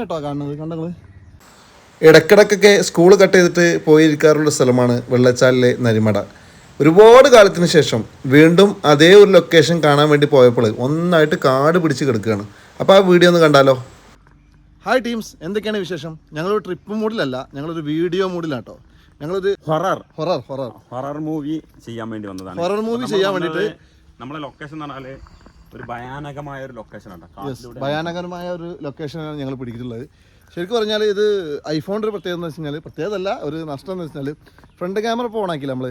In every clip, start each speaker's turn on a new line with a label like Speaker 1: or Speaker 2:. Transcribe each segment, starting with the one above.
Speaker 1: കേട്ടോ കാണുന്നത്. കണ്ടങ്ങൾ
Speaker 2: ഇടക്കിടക്കൊക്കെ school cut ചെയ്തിട്ട് പോയിരിക്കാറുള്ള സ്ഥലമാണ് വെള്ളച്ചാലിലെ നരിമട. ഒരുപാട് കാലത്തിന് ശേഷം വീണ്ടും അതേ ഒരു ലൊക്കേഷൻ കാണാൻ വേണ്ടി പോയപ്പോൾ ഒന്നായിട്ട് കാട് പിടിച്ച് കിടക്കുകയാണ്. അപ്പോൾ ആ വീഡിയോ ഒന്ന് കണ്ടാലോ?
Speaker 1: ഹായ് ടീംസ് എന്തൊക്കെയാണ് വിശേഷം? ഞങ്ങളൊരു ട്രിപ്പ് മൂഡിലല്ല ഞങ്ങളൊരു വീഡിയോ മൂഡിലാട്ടോ ഞങ്ങളൊരു
Speaker 3: horror
Speaker 1: horror horror
Speaker 3: horror movie ചെയ്യാൻ വേണ്ടി വന്നതാണ്.
Speaker 1: ഹൊറർ
Speaker 3: മൂവി
Speaker 1: ചെയ്യാൻ വേണ്ടിയിട്ട്
Speaker 3: നമ്മളെ ലൊക്കേഷൻ എന്ന് പറഞ്ഞാൽ ഒരു ഭയാനകമായ ഒരു ലൊക്കേഷൻ ആണ്. കാട്ടിലൂടെ
Speaker 1: ഭയാനകരമായ ഒരു ലൊക്കേഷനാണ് ഞങ്ങൾ പിടിച്ചിട്ടുള്ളത്. ശരിക്കും പറഞ്ഞാൽ ഇത് ഐഫോണിന്റെ ഒരു പ്രത്യേകത എന്ന് വെച്ച് കഴിഞ്ഞാൽ പ്രത്യേകതല്ല ഒരു നഷ്ടം എന്ന് വെച്ചാൽ ഫ്രണ്ട് ക്യാമറ ഇപ്പോൾ ഓണാക്കില്ല നമ്മൾ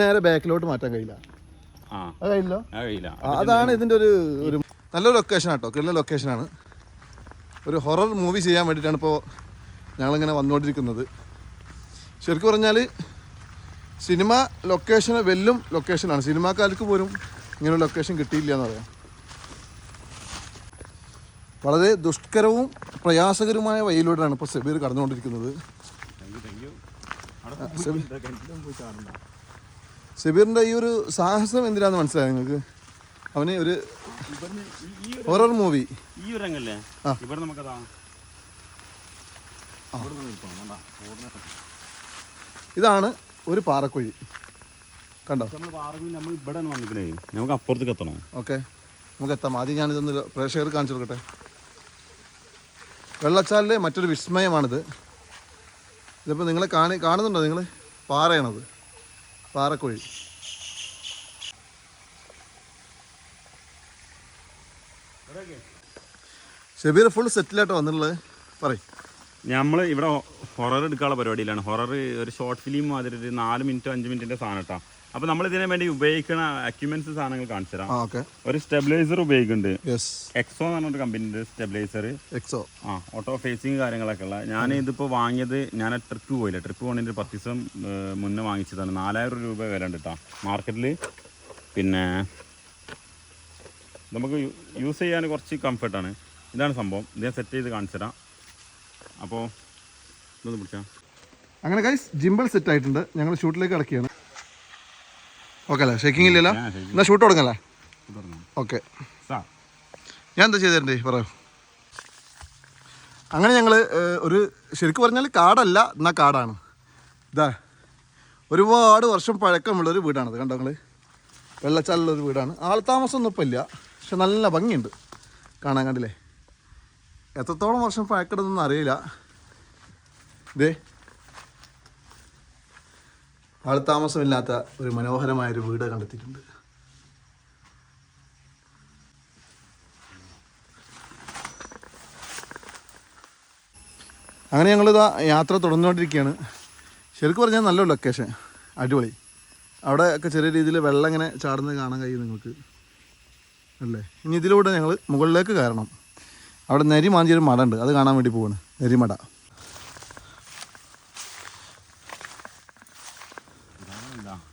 Speaker 1: നേരെ ബാക്കിലോട്ട് മാറ്റാൻ കഴിയില്ല. അതാണ് ഇതിന്റെ ഒരു ഒരു നല്ലൊരു ലൊക്കേഷൻ ആട്ടോ കിള്ള ലൊക്കേഷനാണ് ഒരു ഹൊറർ മൂവി ചെയ്യാൻ വേണ്ടിയിട്ടാണ് ഇപ്പോൾ ഞങ്ങളിങ്ങനെ വന്നുകൊണ്ടിരിക്കുന്നത്. ശരിക്കും പറഞ്ഞാൽ സിനിമ ലൊക്കേഷന് വെല്ലും ലൊക്കേഷനാണ് സിനിമാക്കാർക്ക് പോലും ഇങ്ങനെ ലൊക്കേഷൻ കിട്ടിയില്ല എന്ന് പറയാം. വളരെ ദുഷ്കരവും പ്രയാസകരവുമായ വഴിയിലൂടെയാണ് ഇപ്പോൾ സെബീർ കടന്നുകൊണ്ടിരിക്കുന്നത്. സെബീറിന്റെ ഈ ഒരു സാഹസം എന്തിനാന്ന് മനസ്സിലായി നിങ്ങൾക്ക്? അവന് ഒരു ഹൊറർ മൂവി.
Speaker 3: ഈ ഒരു രംഗല്ലേ?
Speaker 1: ആ.
Speaker 3: ഇവിടെ നമുക്കതാ.
Speaker 1: ഇതാണ് ഒരു പാറക്കുഴി. കണ്ടോ?
Speaker 3: നമ്മൾ നമ്മൾ ഇവിടെ നമുക്ക് അപ്പുറത്തേക്ക് എത്തണം.
Speaker 1: ഓക്കെ. നമുക്ക് എത്താം. ആദ്യം ഞാനിതൊന്ന് പ്രേക്ഷകർ കാണിച്ചു കൊടുക്കട്ടെ. വെള്ളച്ചാലിലെ മറ്റൊരു വിസ്മയമാണിത്. ഇതിപ്പോൾ നിങ്ങളെ കാണി കാണുന്നുണ്ടോ നിങ്ങൾ പാറയാണത്. പാറക്കുഴി. ഷബീർ ഫുൾ സെറ്റിലായിട്ട് വന്നിട്ടുള്ളത്. പറയും.
Speaker 3: നമ്മൾ ഇവിടെ ഹൊറർ എടുക്കാനുള്ള പരിപാടിയിലാണ്. ഹൊറർ ഒരു ഷോർട്ട് ഫിലിം മാതിരി ഒരു നാല് മിനിറ്റ് അഞ്ച് മിനിറ്റിന്റെ സാധനം കേട്ടോ അപ്പോൾ നമ്മൾ ഇതിനു വേണ്ടി ഉപയോഗിക്കുന്ന അക്യുമെന്റ്സ് സാധനങ്ങൾ കാണിച്ചു തരാം. ഒരു സ്റ്റെബിലൈസർ ഉപയോഗിക്കുന്നുണ്ട്. എക്സോ എന്ന് പറഞ്ഞൊരു കമ്പനിന്റെ സ്റ്റെബിലൈസർ
Speaker 1: എക്സോ
Speaker 3: ആ ഓട്ടോ ഫേസിങ് കാര്യങ്ങളൊക്കെ ഉള്ള. ഞാൻ ഇതിപ്പോ വാങ്ങിയത് ഞാൻ ട്രിപ്പ് പോയില്ല. ട്രിപ്പ് പോകുന്നതിന്റെ ഒരു പത്ത് ദിവസം മുന്നേ വാങ്ങിച്ചതാണ്. നാലായിരം രൂപ വില ഉണ്ട് കേട്ടോ മാർക്കറ്റിൽ പിന്നെ നമുക്ക് യൂസ് ചെയ്യാൻ കുറച്ച് കംഫർട്ടാണ് ഇതാണ് സംഭവം. ഇത് ഞാൻ സെറ്റ് ചെയ്ത് കാണിച്ചു തരാം. അപ്പോൾ ഇതൊന്ന് പിടിച്ചാൽ
Speaker 1: അങ്ങനെ ഗൈസ് ജിമ്പിൾ സെറ്റ് ആയിട്ടുണ്ട്. ഞങ്ങൾ ഷൂട്ടിലേക്ക് ഇറക്കിയാണ്. ഓക്കെ അല്ലേ? ഷേക്കിംഗ് ഇല്ലല്ലോ?
Speaker 3: എന്നാ
Speaker 1: എന്നാൽ ഷൂട്ട് തുടങ്ങല്ലേ ഓക്കെ ഞാൻ എന്താ ചെയ്തേ പറയൂ. അങ്ങനെ ഞങ്ങൾ ഒരു ശരിക്കും പറഞ്ഞാൽ കാടല്ല എന്നാൽ കാടാണ്. ഇതാ. ഒരുപാട് വർഷം പഴക്കമുള്ളൊരു വീടാണത്. കണ്ടോ നിങ്ങൾ വെള്ളച്ചാലുള്ളൊരു വീടാണ്. ആൾ താമസം ഒന്നും ഇപ്പം ഇല്ല. പക്ഷെ നല്ല ഭംഗിയുണ്ട്. കാണാൻ കണ്ടില്ലേ? എത്രത്തോളം വർഷം പഴക്കണമെന്നൊന്നും അറിയില്ല. ഇതേ ആൾ താമസമില്ലാത്ത ഒരു മനോഹരമായൊരു വീട് കണ്ടെത്തിയിട്ടുണ്ട്. അങ്ങനെ ഞങ്ങളിതാ യാത്ര തുടർന്നുകൊണ്ടിരിക്കുകയാണ്. ശരിക്കും പറഞ്ഞാൽ നല്ല ലൊക്കേഷൻ അടിപൊളി. അവിടെ ഒക്കെ ചെറിയ രീതിയിൽ വെള്ളം ഇങ്ങനെ ചാടുന്നത് കാണാൻ കഴിയും നിങ്ങൾക്ക്. അല്ലേ? ഇനി ഇതിലൂടെ ഞങ്ങൾ മുകളിലേക്ക് കയറണം. അവിടെ നരി മാഞ്ചിയൊരു മട ഉണ്ട് അത് കാണാൻ വേണ്ടി പോവാണ്. നരിമട.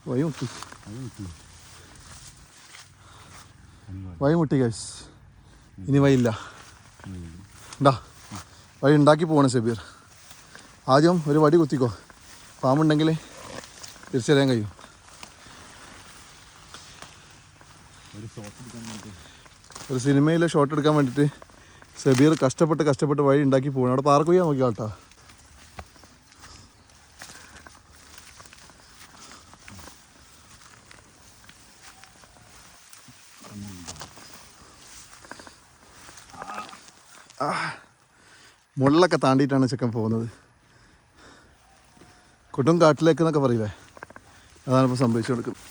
Speaker 1: വൈമുട്ടി മുട്ടി. വഴി മുട്ടി ഗൈസ് ഇനി വൈയില്ല ഉണ്ടാ വഴി ഉണ്ടാക്കി പോവാണ് ഷബീർ ആദ്യം ഒരു വടി കുത്തിക്കോ. പാമ്പുണ്ടെങ്കിൽ തിരിച്ചറിയാൻ കഴിയും. ഒരു സിനിമയിലെ ഷോട്ട് എടുക്കാൻ വേണ്ടിയിട്ട് സബീർ കഷ്ടപ്പെട്ട് കഷ്ടപ്പെട്ട് വഴി ഉണ്ടാക്കി പോകണം അവിടെ പാർക്ക് ചെയ്യാൻ നോക്കിയാൽ മുള്ളൊക്കെ താണ്ടിയിട്ടാണ് ചെക്കൻ പോകുന്നത്. കുട്ടും കാട്ടിലേക്ക് എന്നൊക്കെ പറയില്ലേ? അതാണ് ഇപ്പോൾ സംഭവിച്ചു കൊടുക്കുന്നത്.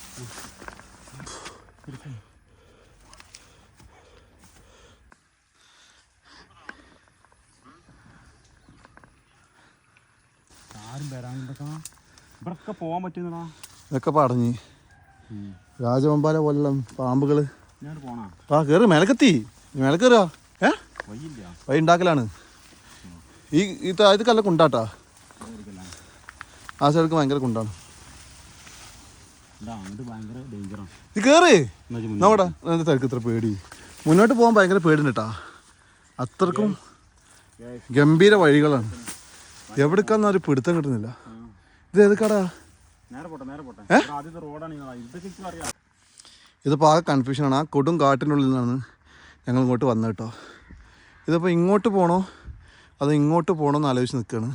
Speaker 3: ഇവിടൊക്കെ പോകാൻ പറ്റുന്നടാ
Speaker 1: ഇതൊക്കെ പറഞ്ഞ്. രാജവമ്പാല പാമ്പുകൾ
Speaker 3: ഞാൻ പോണാ?
Speaker 1: ആ കയറി മേലക്കെത്തി. മേലെ കയറുക ഏ? വൈ ഉണ്ടാക്കലാണ്. ഈ ഈ ത- ഇത് കല്ല കുണ്ടാട്ടാ. ആ സൈഡിക്ക് ഭയങ്കര കുണ്ടാണ്.
Speaker 3: ഇതാ അങ്ങോട്ട് ഭയങ്കര ഡേഞ്ചറാണ്
Speaker 1: ഇത് കയറി
Speaker 3: എന്നാ ഇജ്ജ്
Speaker 1: നോക്കടാ എന്താ തിരക്ക് ഇത്ര പേടി. മുന്നോട്ട് പോകാൻ ഭയങ്കര പേടിണ്ട് കേട്ടാ അത്രക്കും ഗംഭീര വഴികളാണ്. എവിടേക്കാന്ന് ഒരു പിടുത്തം കിട്ടുന്നില്ല. ഇത് ഏത് കടാ? ഇതിപ്പോൾ ആകെ കൺഫ്യൂഷനാണ് ആ കൊടും കാട്ടിനുള്ളിൽ നിന്നാണ് ഞങ്ങൾ ഇങ്ങോട്ട് വന്നത് കേട്ടോ. ഇതിപ്പോൾ ഇങ്ങോട്ട് പോകണോ അത് ഇങ്ങോട്ട് പോണോന്ന് ആലോചിച്ച് നിൽക്കുകയാണ്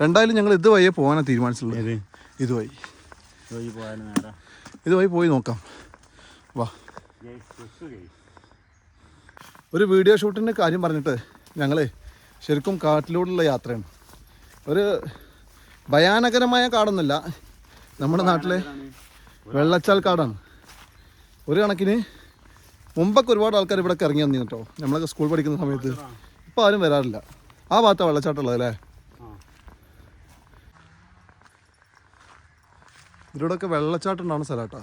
Speaker 1: രണ്ടായാലും ഞങ്ങൾ ഇത് വഴിയേ പോകാനാണ് തീരുമാനിച്ചിട്ടുള്ളത്.
Speaker 3: ഇത്
Speaker 1: ഇതുവഴി.
Speaker 3: ഇത് വഴി നേരെ.
Speaker 1: ഇതുവഴി പോയി നോക്കാം. വാ. ഒരു വീഡിയോ ഷൂട്ടിന്റെ കാര്യം പറഞ്ഞിട്ട് ഞങ്ങൾ ശരിക്കും കാട്ടിലൂടെയുള്ള യാത്രയാണ്. ഒരു ഭയാനകരമായ കാടൊന്നുമില്ല. നമ്മുടെ നാട്ടിലെ വെള്ളച്ചാൽ കാടാണ്. ഒരു കണക്കിന് മുമ്പൊക്കെ ഒരുപാട് ആൾക്കാർ ഇവിടെ ഇറങ്ങി വന്നിരുന്നു കേട്ടോ. നമ്മളൊക്കെ സ്കൂൾ പഠിക്കുന്ന സമയത്ത്. ഇപ്പോൾ ആരും വരാറില്ല. ആ ഭാഗത്താണ് വെള്ളച്ചാട്ടമുള്ളത് അല്ലേ. ഇതിലൂടെയൊക്കെ വെള്ളച്ചാട്ടം ഉണ്ടാവുന്ന സ്ഥലം കേട്ടോ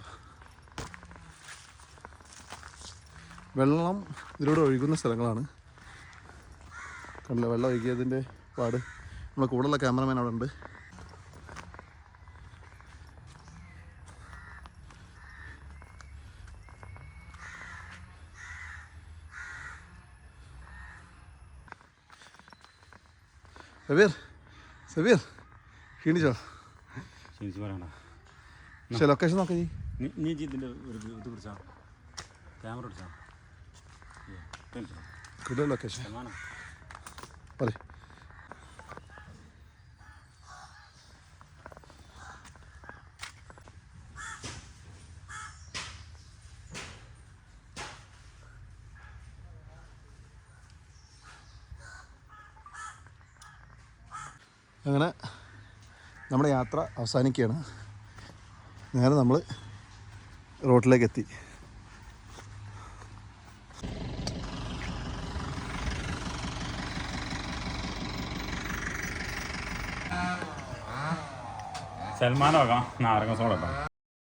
Speaker 1: വെള്ളം ഇതിലൂടെ ഒഴുകുന്ന സ്ഥലങ്ങളാണ്. കണ്ടില്ല? വെള്ളം ഒഴുകിയതിന്റെ പാട്. നമ്മളെ കൂടെയുള്ള ക്യാമറമാൻ അവിടെ ഉണ്ട് സബീർ സബീർ ക്ഷീണിച്ചോ?
Speaker 3: ക്ഷീണിച്ച് പറയണ്ട.
Speaker 1: പക്ഷേ ലൊക്കേഷൻ നോക്കാം നീ
Speaker 3: നീ- ഇജ്ജ് ഇതിന്റെ ഒരു ഇത് പിടിച്ചാ. ക്യാമറ പിടിച്ചാ.
Speaker 1: ലൊക്കേഷൻ പറയ് അങ്ങനെ നമ്മുടെ യാത്ര അവസാനിക്കുകയാണ്. നേരെ നമ്മൾ റോട്ടിലേക്ക് എത്തി
Speaker 3: സൽമാനോ നാരങ്ങ സോഡ